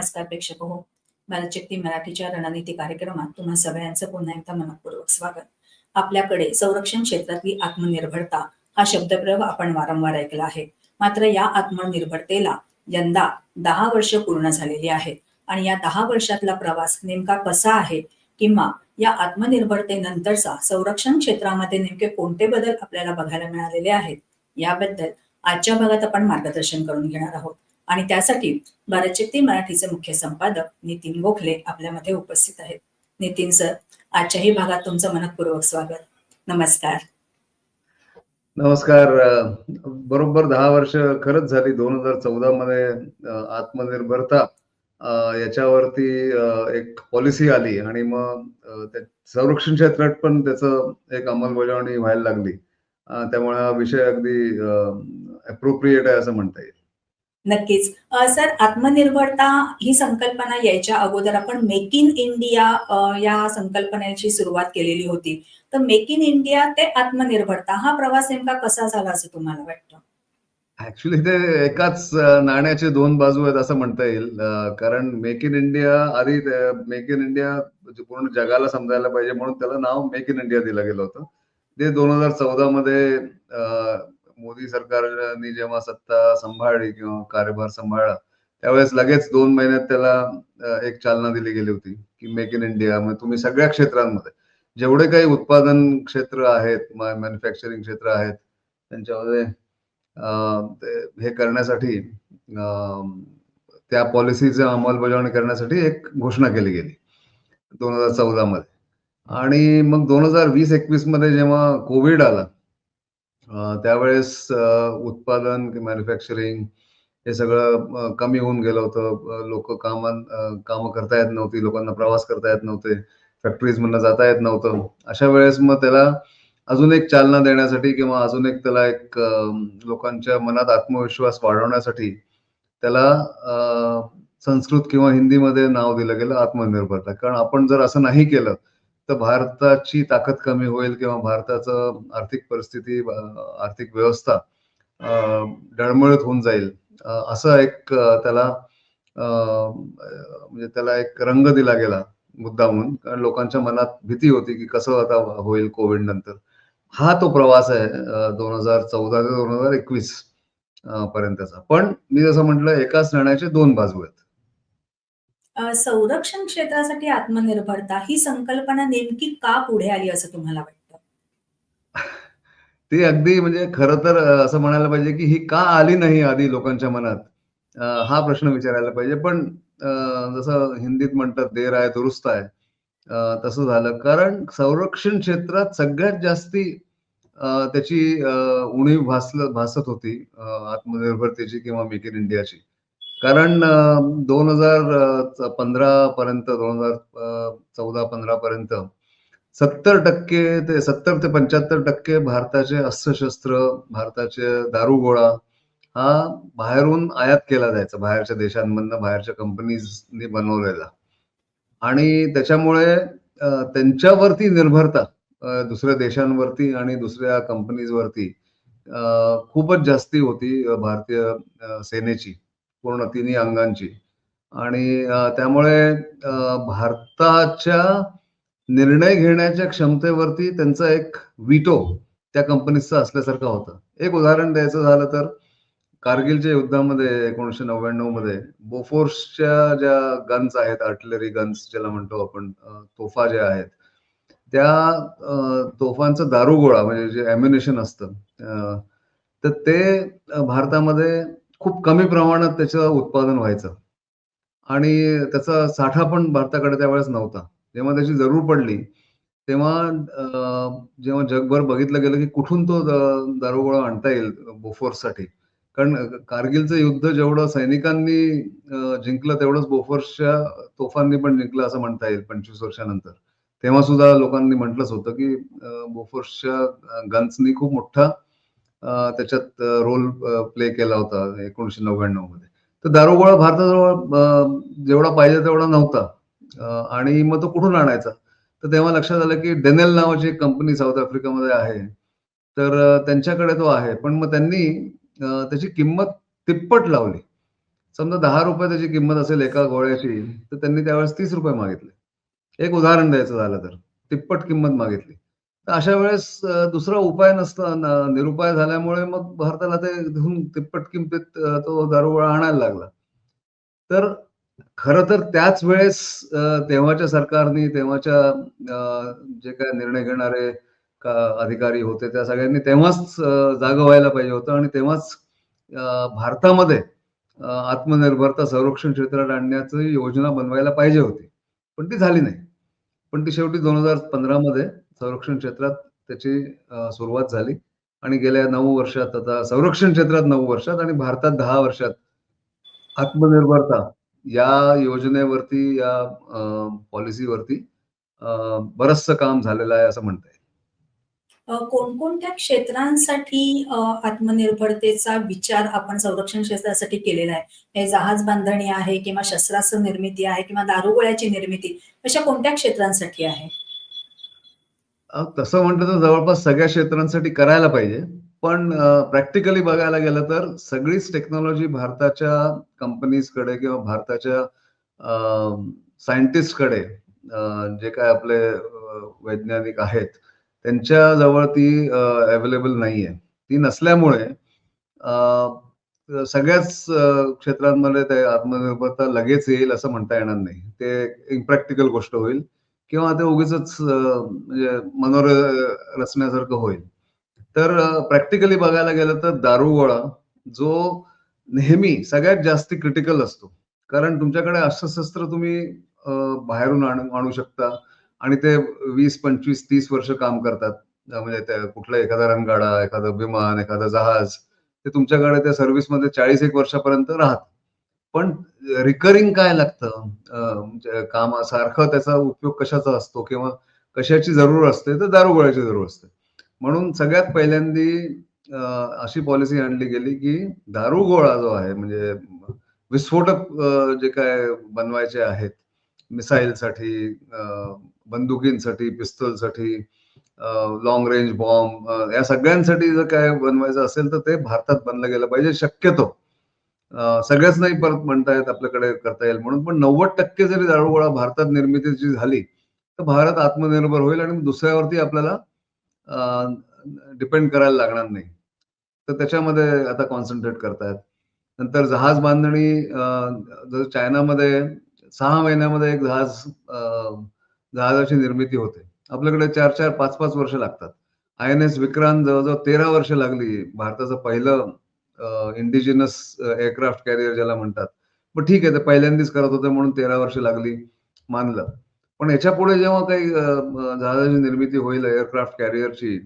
नमस्कार प्रेक्षक हो बालशक्ती मराठीच्या रणनीती कार्यक्रमात तुम्हा सगळ्यांचं पुन्हा एकदा मनपूर्वक स्वागत. आपल्याकडे संरक्षण क्षेत्रातली आत्मनिर्भरता हा शब्दप्रयोग आपण वारंवार ऐकला आहे. मात्र या आत्मनिर्भरतेला यंदा दहा वर्ष पूर्ण झालेली आहेत आणि या दहा वर्षातला प्रवास नेमका कसा आहे किंवा या आत्मनिर्भरतेनंतरचा संरक्षण क्षेत्रामध्ये नेमके कोणते बदल आपल्याला बघायला मिळालेले आहेत याबद्दल आजच्या भागात आपण मार्गदर्शन करून घेणार आहोत. आणि त्यासाठी भारतशक्ती मराठीचे मुख्य संपादक नितीन गोखले आपल्यामध्ये उपस्थित आहेत. नितीन सर आजच्याही भागात तुमचं मनपूर्वक स्वागत. नमस्कार. नमस्कार. बरोबर दहा वर्ष खरंच झाली. दोन हजार चौदा मध्ये आत्मनिर्भरता याच्यावरती एक पॉलिसी आली आणि मग संरक्षण क्षेत्रात पण त्याचं एक अंमलबजावणी व्हायला लागली. त्यामुळे हा विषय अगदी अप्रोप्रिएट आहे असं म्हणता येईल. नक्कीच. सर आत्मनिर्भरता ही संकल्पना यायच्या अगोदर आपण मेक इन इंडिया या संकल्पनेची सुरुवात केलेली होती. तर मेक इन इंडिया ते आत्मनिर्भरता हा प्रवास नेमका कसा झाला असं तुम्हाला वाटतं? ऍक्च्युली ते एकाच नाण्याचे दोन बाजू आहेत असं म्हणता येईल. कारण मेक इन इंडिया आधी मेक इन इंडिया म्हणजे पूर्ण जगाला समजायला पाहिजे म्हणून त्याला नाव मेक इन इंडिया दिलं गेलं होतं. ते दोन हजार चौदा मध्ये मोदी सरकारने जेव्हा सत्ता सांभाळली किंवा कार्यभार सांभाळला त्यावेळेस लगेच दोन महिन्यात त्याला एक चालना दिली गेली होती की मेक इन इंडिया म्हणजे तुम्ही सगळ्या क्षेत्रांमध्ये जेवढे काही उत्पादन क्षेत्र आहेत मॅन्युफॅक्चरिंग क्षेत्र आहेत त्यांच्यामध्ये हे करण्यासाठी त्या पॉलिसीचं अंमलबजावणी करण्यासाठी एक घोषणा केली गेली दोन हजार चौदा मध्ये आणि मग दोन हजार वीस एकवीसमध्ये जेव्हा कोविड आला त्यावेळेस उत्पादन मॅन्युफॅक्चरिंग हे सगळं कमी होऊन गेलं होतं. लोक कामां कामं करता येत नव्हती. लोकांना प्रवास करता येत नव्हते. फॅक्टरीज मधनं जाता येत नव्हतं. अशा वेळेस मग त्याला अजून एक चालना देण्यासाठी किंवा अजून एक त्याला एक लोकांच्या मनात आत्मविश्वास वाढवण्यासाठी त्याला संस्कृत किंवा हिंदीमध्ये नाव दिलं गेलं आत्मनिर्भरता. कारण आपण जर असं नाही केलं तर भारताची ताकद कमी होईल किंवा भारताचं आर्थिक परिस्थिती आर्थिक व्यवस्था डळमळत होऊन जाईल. असं एक त्याला म्हणजे त्याला एक रंग दिला गेला मुद्दा म्हणून. कारण लोकांच्या मनात भीती होती की कसं आता होईल कोविड नंतर. हा तो प्रवास आहे दोन हजार चौदा ते दोन हजार एकवीस पर्यंतचा. पण मी जसं म्हटलं एकाच नाण्याचे दोन बाजू आहेत. संरक्षण क्षेत्रासाठी आत्मनिर्भरता ही संकल्पना नेमकी का पुढे आली असं तुम्हाला वाटतं? ते अगदी म्हणजे खर तर असं म्हणायला पाहिजे की ही का आली नाही आधी लोकांच्या मनात? हा प्रश्न विचारायला पाहिजे. पण जसं हिंदीत म्हणतात देर आहे दुरुस्त आहे. तसं झालं. कारण संरक्षण क्षेत्रात सगळ्यात जास्ती त्याची उणीव भासल भासत होती आत्मनिर्भरतेची किंवा मेक इन इंडियाची. कारण दोन हजार पंधरा पर्यंत दोन हजार चौदा पंधरा पर्यंत सत्तर टक्के ते सत्तर ते पंच्याहत्तर टक्के भारताचे अस्त्रशस्त्र भारताचे दारुगोळा हा बाहेरून आयात केला जायचा बाहेरच्या देशांमधनं बाहेरच्या कंपनीजनी बनवलेला. आणि त्याच्यामुळे त्यांच्यावरती निर्भरता दुसऱ्या देशांवरती आणि दुसऱ्या कंपनीजवरती खूपच जास्ती होती भारतीय सेनेची. पूर्ण तिन्ही अंगांची. आणि त्यामुळे भारताच्या निर्णय घेण्याच्या क्षमतेवरती त्यांचा एक विटो त्या कंपनीचा असल्यासारखा होता. एक उदाहरण द्यायचं झालं तर कारगिलच्या युद्धामध्ये एकोणीशे नव्याण्णवमध्ये बोफोर्सच्या ज्या गन्स आहेत आर्टिलरी गन्स ज्याला म्हणतो आपण तोफा ज्या आहेत त्या तोफांचा दारुगोळा म्हणजे जे ॲम्युनेशन असतं तर ते भारतामध्ये खूप कमी प्रमाणात त्याचं उत्पादन व्हायचं. आणि त्याचा साठा पण भारताकडे त्यावेळेस नव्हता. जेव्हा त्याची जरूर पडली तेव्हा जेव्हा जगभर बघितलं गेलं की कुठून तो दारुगोळा आणता येईल बोफोर्ससाठी. कारण कारगिलचं युद्ध जेवढं सैनिकांनी जिंकलं तेवढंच बोफोर्सच्या तोफांनी पण जिंकलं असं म्हणता येईल पंचवीस वर्षानंतर. तेव्हा सुद्धा लोकांनी म्हटलंच होतं की बोफोर्सच्या गन्सनी खूप मोठा त्याच्यात रोल प्ले केला होता एकोणीशे नव्याण्णवमध्ये. तर दारोगोळा भारताजवळ जेवढा पाहिजे तेवढा नव्हता. आणि मग तो कुठून आणायचा? तर तेव्हा लक्षात आलं की डेनेल नावाची एक कंपनी साऊथ आफ्रिकामध्ये आहे. तर त्यांच्याकडे तो आहे. पण मग त्यांनी त्याची किंमत तिप्पट लावली. समजा दहा रुपये त्याची किंमत असेल एका गोळ्याची तर त्यांनी त्यावेळेस तीस रुपये मागितले. एक उदाहरण द्यायचं झालं तर तिप्पट किंमत मागितली. अशा वेळेस दुसरा उपाय नसता निरुपाय झाल्यामुळे मग भारताला ते घेऊन तिप्पट किमतीत तो दारुगोळा आणायला लागला. तर खरं तर त्याच वेळेस तेव्हाच्या सरकारनी तेव्हाच्या जे काय निर्णय घेणारे का- अधिकारी होते त्या सगळ्यांनी तेव्हाच जागा व्हायला पाहिजे होतं आणि तेव्हाच भारतामध्ये आत्मनिर्भरता संरक्षण क्षेत्रात आणण्याची योजना बनवायला पाहिजे होती. पण ती झाली नाही. पण ती शेवटी दोन हजार पंधरा मध्ये संरक्षण क्षेत्रात त्याची सुरुवात झाली. आणि गेल्या नऊ वर्षात आता संरक्षण क्षेत्रात नऊ वर्षात आणि भारतात दहा वर्षात आत्मनिर्भरता या योजनेवरती या पॉलिसीवरती बरचसं काम झालेलं आहे असं म्हणता येईल. कोणकोणत्या क्षेत्रांसाठी आत्मनिर्भरतेचा विचार आपण संरक्षण क्षेत्रासाठी केलेला आहे? हे जहाज बांधणी आहे किंवा शस्त्रास्त्र निर्मिती आहे किंवा दारुगोळ्याची निर्मिती अशा कोणत्या क्षेत्रांसाठी आहे? तसं म्हटलं तर जवळपास सगळ्या क्षेत्रांसाठी करायला पाहिजे. पण प्रॅक्टिकली बघायला गेलं तर सगळीच टेक्नॉलॉजी भारताच्या कंपनीजकडे किंवा भारताच्या सायंटिस्टकडे जे काय आपले वैज्ञानिक आहेत त्यांच्या जवळ ती अवेलेबल नाहीये. ती नसल्यामुळे सगळ्याच क्षेत्रांमध्ये ते आत्मनिर्भरता लगेच येईल असं म्हणता येणार नाही. ते इम्प्रॅक्टिकल गोष्ट होईल. किंवा ते उगीच म्हणजे मनोर रचण्यासारखं होईल. तर प्रॅक्टिकली बघायला गेलं तर दारुगोळा जो नेहमी सगळ्यात जास्त क्रिटिकल असतो. कारण तुमच्याकडे अस्त्रशस्त्र तुम्ही बाहेरून आणू आणू शकता. आणि ते वीस पंचवीस तीस वर्ष काम करतात. म्हणजे त्या कुठला एखादा रणगाडा एखादं विमान एखादं जहाज ते तुमच्याकडे त्या सर्व्हिसमध्ये चाळीस एक वर्षापर्यंत राहत. पण रिकरिंग काय लागतं? म्हणजे कामासारखं त्याचा उपयोग कशाचा असतो किंवा कशाची जरूर असते तर दारुगोळ्याची जरूर असते. म्हणून सगळ्यात पहिल्यांदी अशी पॉलिसी आणली गेली की दारुगोळा जो आहे म्हणजे विस्फोटक जे काय बनवायचे आहेत मिसाईलसाठी बंदुकींसाठी पिस्तलसाठी लॉंग रेंज बॉम्ब या सगळ्यांसाठी जर काय बनवायचं असेल तर ते भारतात बनलं गेलं पाहिजे शक्यतो. सगळ्याच नाही परत म्हणता येत आपल्याकडे करता येईल म्हणून. पण नव्वद टक्के जरी दारुगोळा भारतात निर्मितीची झाली तर भारत आत्मनिर्भर होईल आणि दुसऱ्यावरती आपल्याला डिपेंड करायला लागणार नाही. तर त्याच्यामध्ये आता कॉन्सन्ट्रेट करतायत. नंतर जहाज बांधणी जर चायनामध्ये सहा महिन्यामध्ये एक जहाज जहाजाची निर्मिती होते. आपल्याकडे चार चार पाच पाच वर्ष लागतात. आय एन एस विक्रांत जवळजवळ तेरा वर्ष लागली भारताचं पहिलं इंडिजिनस एअरक्राफ्ट कॅरियर ज्याला म्हणतात. मग ठीक आहे ते पहिल्यांदाच करत होते म्हणून तेरा वर्ष लागली मानलं. पण याच्यापुढे जेव्हा काही जहाजाची निर्मिती होईल एअरक्राफ्ट कॅरियरची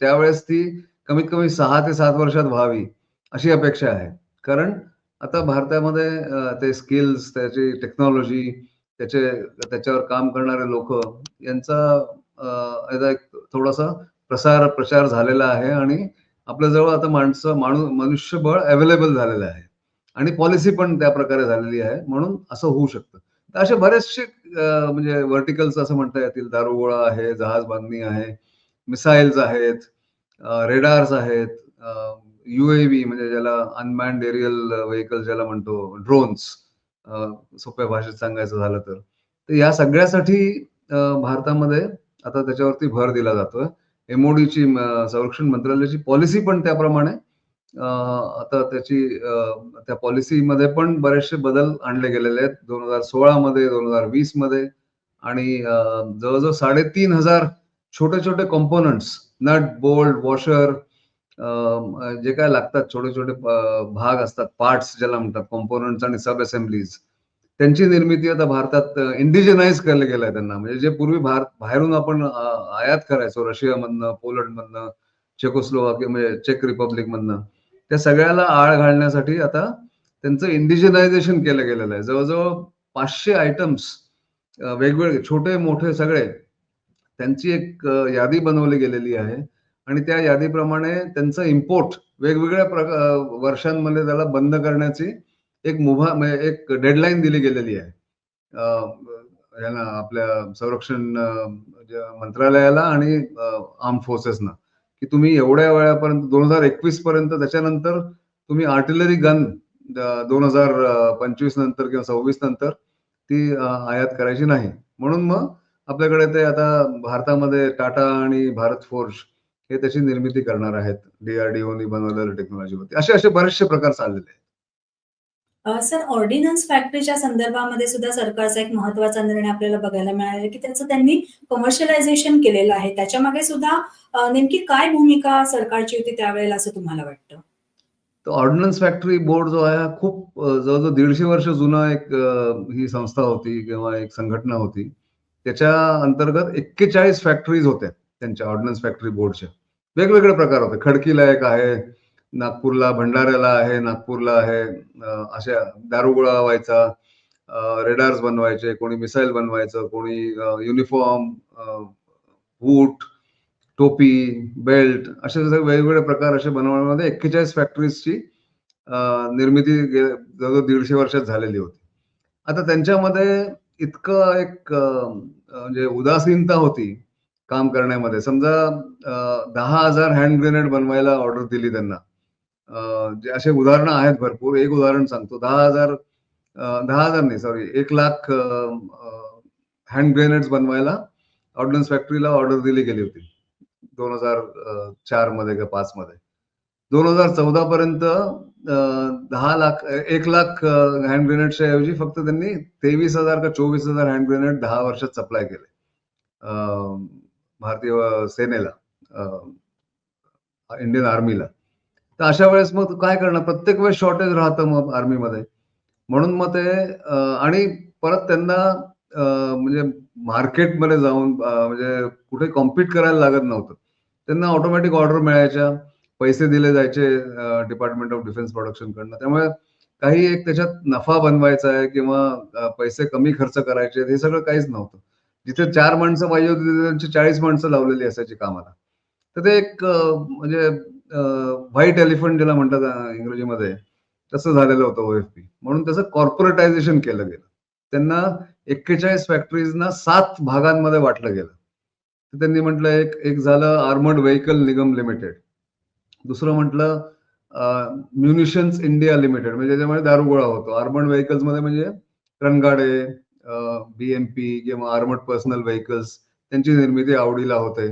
त्यावेळेस ती कमीत कमी सहा ते सात वर्षात व्हावी अशी अपेक्षा आहे. कारण आता भारतामध्ये ते स्किल्स त्याची टेक्नॉलॉजी त्याचे त्याच्यावर काम करणारे लोक यांचा एक थोडासा प्रसार प्रचार झालेला आहे आणि आपल्याजवळ आता माणसं माणूस मनुष्यबळ अवेलेबल झालेलं आहे. आणि पॉलिसी पण त्या प्रकारे झालेली आहे. म्हणून असं होऊ शकतं. तर असे बरेचसे म्हणजे व्हर्टिकल्स असं म्हणता येतील. दारुगोळा आहे जहाज बांधणी आहे मिसाईल्स आहेत रेडार्स आहेत युएव्ही म्हणजे ज्याला अनमॅन्ड एरियल व्हेकल ज्याला म्हणतो ड्रोन्स सोप्या भाषेत सांगायचं झालं तर. या सगळ्यासाठी भारतामध्ये आता त्याच्यावरती भर दिला जातोय. एमओडीची संरक्षण मंत्रालयाची पॉलिसी पण त्याप्रमाणे आता त्याची त्या पॉलिसीमध्ये पण बरेचसे बदल आणले गेलेले आहेत. दोन हजार सोळा मध्ये दोन हजार वीसमध्ये आणि जवळजवळ साडेतीन हजार छोटे छोटे कॉम्पोनंट्स नट बोल्ट वॉशर जे काय लागतात छोटे छोटे भाग असतात पार्ट्स ज्याला म्हणतात कॉम्पोनंट्स आणि सब असेंब्लीज त्यांची निर्मिती आता भारतात इंडिजनाइज केलं गेलंय त्यांना. म्हणजे जे पूर्वी भारत बाहेरून आपण आयात करायचो रशियामधनं पोलंडमधनं चेकोस्लोवाकिया म्हणजे चेक रिपब्लिक मधनं त्या सगळ्याला आळ घालण्यासाठी आता त्यांचं इंडिजनायझेशन केलं गेलेलं आहे. जवळजवळ पाचशे आयटम्स वेगवेगळे छोटे मोठे सगळे त्यांची एक यादी बनवली गेलेली आहे. आणि त्या यादीप्रमाणे त्यांचं इम्पोर्ट वेगवेगळ्या प्रका वर्षांमध्ये त्याला बंद करण्याची एक मुभा म्हणजे एक डेडलाईन दिली गेलेली आहे. यांना याला आपल्या संरक्षण मंत्रालयाला आणि आर्म फोर्सेसना की तुम्ही एवढ्या वेळापर्यंत दोन हजार एकवीस पर्यंत त्याच्यानंतर तुम्ही आर्टिलरी गन दोन हजार पंचवीस नंतर किंवा सव्वीस नंतर ती आयात करायची नाही. म्हणून मग आपल्याकडे ते आता भारतामध्ये टाटा आणि भारत फोर्ज हे त्याची निर्मिती करणार आहेत. डीआरडीओनी बनवलेल्या टेक्नॉलॉजीवरती असे असे बरेचसे प्रकार चाललेले आहेत. सर ऑर्डिनन्स फॅक्टरीच्या संदर्भामध्ये सुद्धा सरकारचा एक महत्त्वाचा निर्णय आपल्याला बघायला मिळाला की त्याचं त्यांनी कमर्शियलायझेशन केलेलं आहे. त्याच्यामागे सुद्धा नेमकी काय भूमिका सरकारची होती त्यावेळेला असं तुम्हाला वाटतं? ऑर्डिनन्स फॅक्टरी बोर्ड जो आहे खूप जवळजवळ दीडशे वर्ष जुना एक ही संस्था होती किंवा एक संघटना होती. त्याच्या अंतर्गत एक्केचाळीस फॅक्टरीज होत्या त्यांच्या ऑर्डिनन्स फॅक्टरी बोर्डच्या वेगवेगळे प्रकार होते. खडकीला एक आहे नागपूरला भंडाऱ्याला आहे नागपूरला आहे अशा दारुगोळा व्हायचा रेडार्स बनवायचे कोणी मिसाईल बनवायचं कोणी युनिफॉर्म बूट टोपी बेल्ट असे वेगवेगळे प्रकार असे बनवण्यामध्ये एक्केचाळीस फॅक्टरीजची निर्मिती गे- जवळजवळ दीडशे वर्षात झालेली होती. आता त्यांच्यामध्ये इतकं एक म्हणजे उदासीनता होती काम करण्यामध्ये. समजा दहा हजार हँड ग्रेनेड बनवायला ऑर्डर दिली त्यांना. असे उदाहरणं आहेत भरपूर. एक उदाहरण सांगतो. दहा हजार दहा हजार नाही सॉरी एक लाख हँड ग्रेनेड्स बनवायला ऑर्डिनन्स फॅक्टरीला ऑर्डर दिली गेली होती. दोन हजार चारमध्ये का पाच मध्ये. दोन हजार चौदा पर्यंत दहा लाख एक लाख हँड ग्रेनेडच्या ऐवजी फक्त त्यांनी तेवीस हजार का चोवीस हजार हँड ग्रेनेड दहा वर्षात सप्लाय केले. भारतीय सेनेला इंडियन आर्मीला. तर अशा वेळेस मग काय करणार? प्रत्येक वेळेस शॉर्टेज राहतं मग आर्मीमध्ये म्हणून मग ते आणि परत त्यांना म्हणजे मार्केटमध्ये जाऊन म्हणजे कुठे कॉम्पीट करायला लागत नव्हतं. त्यांना ऑटोमॅटिक ऑर्डर मिळायच्या पैसे दिले जायचे डिपार्टमेंट ऑफ डिफेन्स प्रोडक्शन कडनं. त्यामुळे काही एक त्याच्यात नफा बनवायचा आहे किंवा पैसे कमी खर्च करायचे हे सगळं काहीच नव्हतं. जिथे चार माणसं पाहिजे होती तिथे त्यांची चाळीस माणसं लावलेली असायची कामाला. तर ते एक म्हणजे व्हाईट एलिफंट ज्याला म्हणतात इंग्रजीमध्ये तसं झालेलं होतं ओएफपी म्हणून त्याचं कॉर्पोरेटायझेशन केलं गेलं. त्यांना एक्केचाळीस फॅक्टरीजना सात भागांमध्ये वाटलं गेलं. तर त्यांनी म्हटलं एक एक झालं आर्मर्ड व्हेकल निगम लिमिटेड दुसरं म्हटलं म्युनिशन्स इंडिया लिमिटेड म्हणजे त्याच्यामध्ये दारुगोळा होतो. आर्मर्ड व्हेकल्समध्ये म्हणजे रणगाडे बीएमपी किंवा आर्मर्ड पर्सनल व्हेकल्स त्यांची निर्मिती आवडीला होते.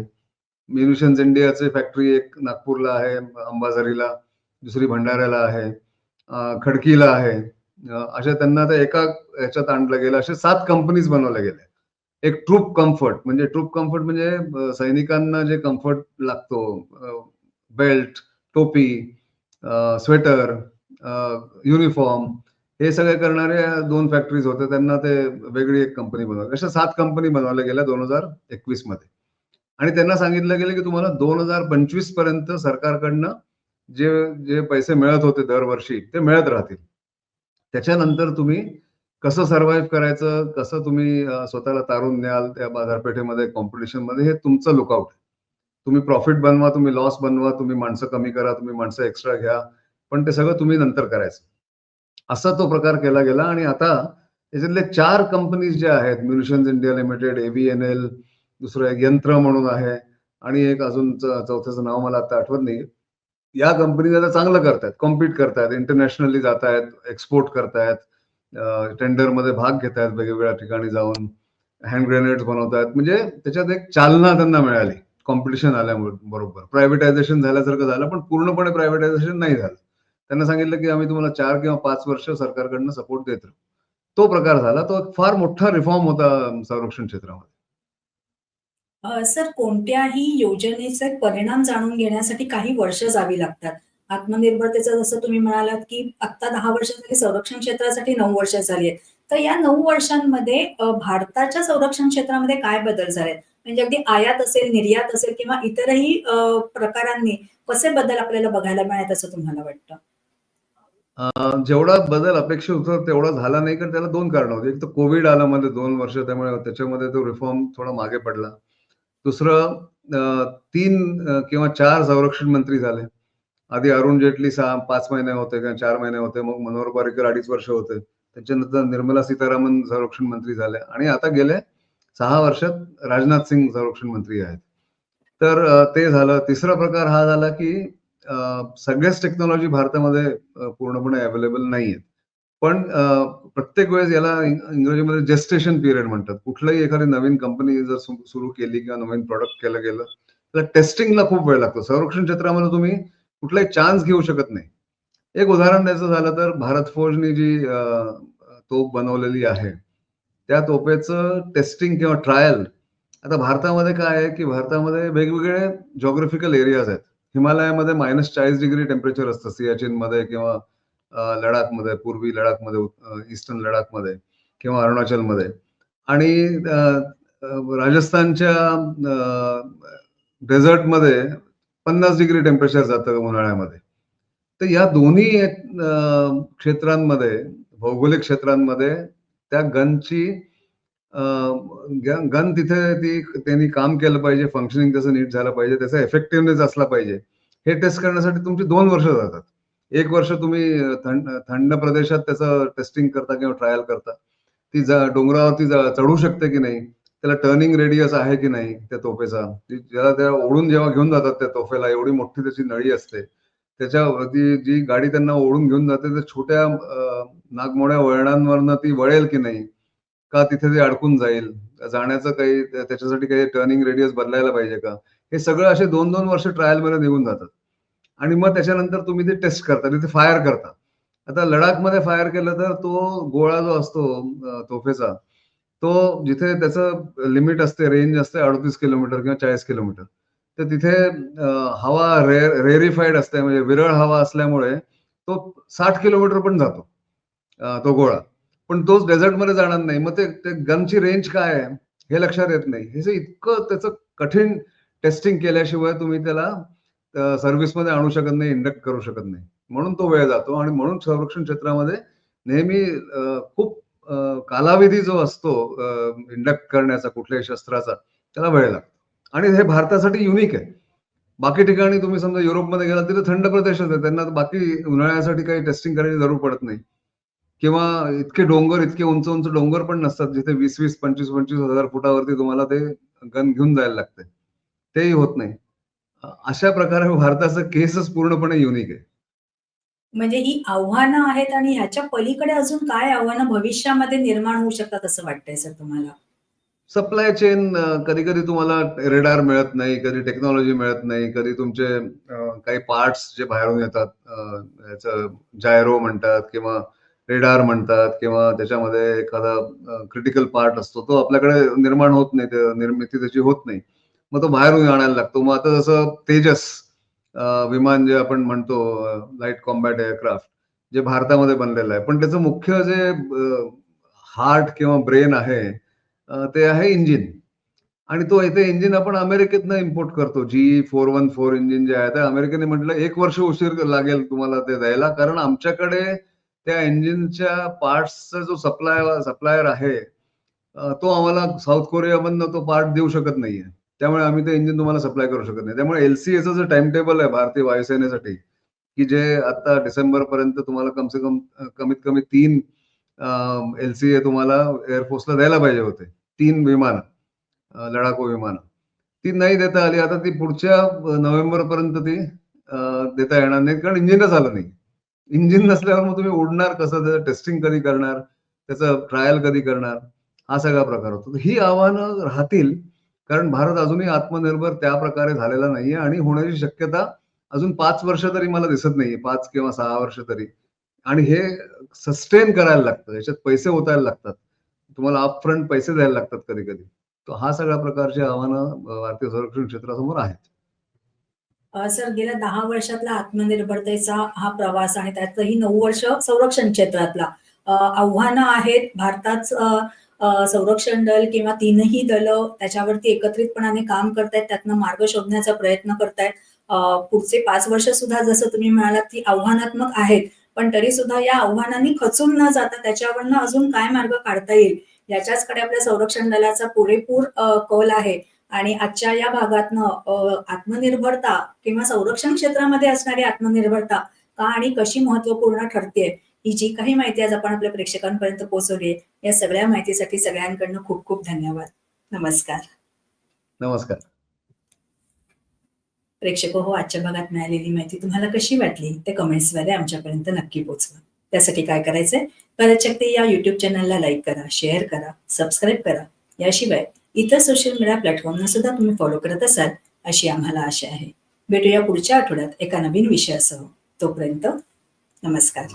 म्युनिशन्स इंडियाचे फॅक्टरी एक नागपूरला आहे अंबाझरीला दुसरी भंडाऱ्याला आहे खडकीला आहे. अशा त्यांना आता एका ह्याच्यात आणलं गेलं असे सात कंपनीज बनवल्या गेल्या. एक ट्रूप कम्फर्ट म्हणजे ट्रूप कम्फर्ट म्हणजे सैनिकांना जे कम्फर्ट लागतो बेल्ट टोपी स्वेटर युनिफॉर्म हे सगळे करणारे दोन फॅक्टरीज होते. त्यांना ते वेगळी एक कंपनी बनवली. अशा सात कंपनी बनवल्या गेल्या दोन हजार एकवीसमध्ये. आणि त्यांना सांगितलं गेलं की तुम्हाला दोन हजार पंचवीसपर्यंत सरकारकडनं जे जे पैसे मिळत होते दरवर्षी ते मिळत राहतील. त्याच्यानंतर तुम्ही कसं सर्व्हाइव्ह करायचं कसं तुम्ही स्वतःला तारून न्याल त्या बाजारपेठेमध्ये कॉम्पिटिशनमध्ये हे तुमचं लुकआउट तुम्ही प्रॉफिट बनवा तुम्ही लॉस बनवा तुम्ही माणसं कमी करा तुम्ही माणसं एक्स्ट्रा घ्या पण ते सगळं तुम्ही नंतर करायचं. असा तो प्रकार केला गेला आणि आता त्याच्यातले चार कंपनीज ज्या आहेत म्युनिशन्स इंडिया लिमिटेड एव्हीएनएल दुसरं एक यंत्र म्हणून आहे आणि एक अजून चौथ्याचं नाव मला आता आठवत नाही या कंपनी आता चांगलं करतायत कॉम्पिट करतायत इंटरनॅशनली जात आहेत एक्सपोर्ट करतायत टेंडरमध्ये भाग घेत आहेत वेगवेगळ्या ठिकाणी जाऊन हँड ग्रेनेड्स बनवतायत. म्हणजे त्याच्यात एक चालना त्यांना मिळाली कॉम्पिटिशन आल्यामुळे बरोबर. प्रायव्हेटायझेशन झाल्यासारखं झालं पण पूर्णपणे प्रायव्हेटायझेशन नाही झालं. त्यांना सांगितलं की आम्ही तुम्हाला चार किंवा पाच वर्ष सरकारकडनं सपोर्ट देत राहू. तो प्रकार झाला तो फार मोठा रिफॉर्म होता संरक्षण क्षेत्रामध्ये. सर कोणत्याही योजनेचे परिणाम जाणून घेण्यासाठी काही वर्ष जावी लागतात. आत्मनिर्भरतेचं जसं तुम्ही म्हणालात की आता दहा वर्ष झाली संरक्षण क्षेत्रासाठी नऊ वर्ष झाली आहेत. तर या नऊ वर्षांमध्ये भारताच्या संरक्षण क्षेत्रामध्ये काय बदल झालेत म्हणजे अगदी आयात असेल निर्यात असेल किंवा इतरही प्रकारांनी कसे बदल आपल्याला बघायला मिळत असं तुम्हाला वाटतं? जेवढा बदल अपेक्षित होता तेवढा झाला नाही कारण त्याला दोन कारण होते. एक तर कोविड आला मध्ये दोन वर्ष त्यामुळे त्याच्यामध्ये तो रिफॉर्म थोडा मागे पडला. दुसरं तीन किंवा चार संरक्षण मंत्री झाले. आधी अरुण जेटली सहा पाच महिने होते किंवा चार महिने होते मग मनोहर पर्रिकर अडीच वर्ष होते. त्याच्यानंतर निर्मला सीतारामन संरक्षण मंत्री झाले. आणि आता गेले सहा वर्षात राजनाथ सिंग संरक्षण मंत्री आहेत. तर ते झालं. तिसरा प्रकार हा झाला की सगळ्याच टेक्नॉलॉजी भारतामध्ये पूर्णपणे अवेलेबल नाहीयेत. पण प्रत्येक वेळेस याला इंग्रजीमध्ये जेस्टेशन पिरियड म्हणतात. कुठलाही एखादी नवीन कंपनी जर सुरू केली किंवा नवीन प्रॉडक्ट केलं गेलं, तर टेस्टिंगला खूप वेळ लागतो. संरक्षण क्षेत्रामध्ये तुम्ही कुठलाही चान्स घेऊ शकत नाही. एक उदाहरण द्यायचं झालं तर भारत फौजनी जी तोफ बनवलेली आहे, त्या तोफेचं टेस्टिंग किंवा ट्रायल आता भारतामध्ये काय आहे, की भारतामध्ये वेगवेगळे जॉग्राफिकल एरियाज आहेत. हिमालयामध्ये -40 डिग्री टेम्परेचर असतं सियाचिनमध्ये किंवा लडाखमध्ये, पूर्वी लडाखमध्ये, ईस्टर्न लडाखमध्ये किंवा अरुणाचलमध्ये आणि अ, राजस्थानच्या डेझर्टमध्ये 50 डिग्री टेम्परेचर जातं उन्हाळ्यामध्ये. तर या दोन्ही अ, क्षेत्रांमध्ये, भौगोलिक क्षेत्रांमध्ये त्या गनची गन तिथे ती त्यांनी काम केलं पाहिजे, फंक्शनिंग त्याचं नीट झालं पाहिजे, त्याचा इफेक्टिव्हनेस असला पाहिजे. हे टेस्ट करण्यासाठी तुमची दोन वर्ष जातात. एक वर्ष तुम्ही थंड थंड प्रदेशात त्याचं टेस्टिंग करता किंवा ट्रायल करता. ती डोंगरावरती चढू शकते की नाही, त्याला टर्निंग रेडियस आहे की नाही त्या तोफेचा, ज्याला त्या ओढून जेव्हा घेऊन जातात त्या तोफेला, एवढी मोठी त्याची नळी असते. त्याच्यावरती जी गाडी त्यांना ओढून घेऊन जाते, त्या छोट्या नागमोड्या वळणांवरनं ती वळेल की नाही? का तिथे ते अडकून जाईल? जाण्याचं काही त्याच्यासाठी काही टर्निंग रेडियस बदलायला पाहिजे का? हे सगळं असे 2-2 वर्ष ट्रायलमध्ये निघून जातात. आणि मग त्याच्यानंतर तुम्ही ते टेस्ट करता, म्हणजे ते फायर करता. आता लडाखमध्ये फायर केलं तर तो गोळा जो असतो तोफेचा, तो जिथे त्याचं लिमिट असते, रेंज असते 38 किलोमीटर किंवा 40 किलोमीटर. तर तिथे हवा रे रेरिफाईड असते म्हणजे विरळ हवा असल्यामुळे तो साठ किलोमीटर पण जातो तो गोळा. पण तोच डेझर्टमध्ये जाणार नाही. मग ते ते गनची रेंज काय आहे, हे लक्षात येत नाही. हे इतकं त्याचं कठीण टेस्टिंग केल्याशिवाय तुम्ही त्याला सर्व्हिसमध्ये आणू शकत नाही, इंडक्ट करू शकत नाही. म्हणून तो वेळ जातो आणि म्हणून संरक्षण क्षेत्रामध्ये नेहमी खूप कालावधी जो असतो इंडक्ट करण्याचा कुठल्याही शस्त्राचा, त्याला वेळ लागतो. आणि हे भारतासाठी युनिक आहे. बाकी ठिकाणी तुम्ही समजा युरोपमध्ये गेलात तिथे थंड प्रदेशच आहे. त्यांना बाकी उन्हाळ्यासाठी काही टेस्टिंग करायची जरूर पडत नाही. किंवा इतके डोंगर, इतके उंच-उंच डोंगर पण नसतात, जिथे 20-20, 25-25 हजार फुटावरती तुम्हाला ते गन घेऊन जायला लागते. तेही होत नाही. अशा प्रकारे भारताचं केसच पूर्णपणे युनिक आहे. म्हणजे ही आव्हानं आहेत आणि ह्याच्या पलीकडे अजून काय आव्हानं भविष्यामध्ये निर्माण होऊ शकतात असं वाटतंय सर तुम्हाला? सप्लाय चेन अ, कधी-कधी तुम्हाला रेडार मिळत नाही, कधी टेक्नॉलॉजी मिळत नाही, कधी तुमचे काही पार्ट्स जे बाहेरून येतात याचं जायरो म्हणतात किंवा रेडार म्हणतात किंवा त्याच्यामध्ये एखादा क्रिटिकल पार्ट असतो, तो आपल्याकडे निर्माण होत नाही, निर्मिती त्याची होत नाही. मग तो बाहेरून आणायला लागतो. मग आता जसं तेजस विमान जे आपण म्हणतो लाइट कॉम्बॅट एअरक्राफ्ट जे भारतामध्ये बनलेलं आहे. पण त्याचं मुख्य जे हार्ट किंवा ब्रेन आहे ते आहे इंजिन. आणि तो इथे इंजिन आपण अमेरिकेतनं इम्पोर्ट करतो. G four one four engine जे आहे, ते अमेरिकेने म्हटलं एक वर्ष उशीर लागेल तुम्हाला ते द्यायला. कारण आमच्याकडे त्या इंजिनच्या पार्ट्सचा जो सप्लाय सप्लायर आहे, तो आम्हाला साऊथ कोरियामधनं तो पार्ट देऊ शकत नाहीये. त्यामुळे आम्ही ते इंजिन तुम्हाला सप्लाय करू शकत नाही. त्यामुळे एलसीएचं जे टाइम टेबल आहे भारतीय वायुसेनेसाठी, की जे आता डिसेंबर पर्यंत तुम्हाला कम से कम कमीत कमी तीन एलसीए तुम्हाला एअरफोर्सला द्यायला पाहिजे होते. तीन विमान लडाखू विमान ती नाही देता आली. आता ती पुढच्या नोव्हेंबर पर्यंत ती देता येणार नाही कारण इंजिनच आलं नाही. इंजिन नसल्यावर मग तुम्ही उडणार कसं? त्याचं टेस्टिंग कधी करणार? त्याचं ट्रायल कधी करणार? हा सगळा प्रकार होतो. ही आव्हानं राहतील. कारण भारत अजूनही आत्मनिर्भर त्या प्रकारे झालेला नाहीये आणि होण्याची शक्यता अजून पाच वर्ष तरी मला दिसत नाहीये. पाच किंवा सहा वर्ष तरी. आणि हे सस्टेन करायला लागतं. याच्यात पैसे ओतायला लागतात. तुम्हाला अपफ्रंट पैसे द्यायला लागतात कधी-कधी. तर हा सगळ्या प्रकारची आव्हानं भारतीय संरक्षण क्षेत्रासमोर आहेत. सर गेल्या दहा वर्षातला आत्मनिर्भरतेचा हा प्रवास आहे. त्यातही नऊ वर्ष संरक्षण क्षेत्रातला. आव्हानं आहेत. भारतात संरक्षण दल किंवा तीनही दल त्याच्यावरती एकत्रितपणाने काम करतायत. त्यातनं मार्ग शोधण्याचा प्रयत्न करतायत. पुढचे पाच वर्ष सुद्धा जसं तुम्ही म्हणालात, की आव्हानात्मक आहेत. पण तरी सुद्धा या आव्हानांनी खचून न जाता त्याच्यावरनं अजून काय मार्ग काढता येईल, याच्याचकडे आपल्या संरक्षण दलाचा पुरेपूर कल कौल आहे. आणि आजच्या या भागातनं आत्मनिर्भरता किंवा संरक्षण क्षेत्रामध्ये असणारी आत्मनिर्भरता का आणि कशी महत्त्वपूर्ण ठरतेय, ही जी काही माहिती आज आपण आपल्या प्रेक्षकांपर्यंत पोहोचवली आहे, या सगळ्या माहितीसाठी सगळ्यांकडनं खूप खूप धन्यवाद. नमस्कार. नमस्कार. प्रेक्षक हो आजच्या भागात मिळालेली माहिती तुम्हाला कशी वाटली? ते कमेंट्सद्वारे आमच्यापर्यंत नक्की पोहोचवा. त्यासाठी काय करायचंय? परत शक्ती या युट्यूब चॅनलला लाईक करा शेअर करा सबस्क्राईब करा. याशिवाय इतर सोशल मीडिया प्लॅटफॉर्मना सुद्धा तुम्ही फॉलो करत असाल अशी आम्हाला आशा आहे. भेटूया पुढच्या आठवड्यात एका नवीन विषयासह. तोपर्यंत नमस्कार.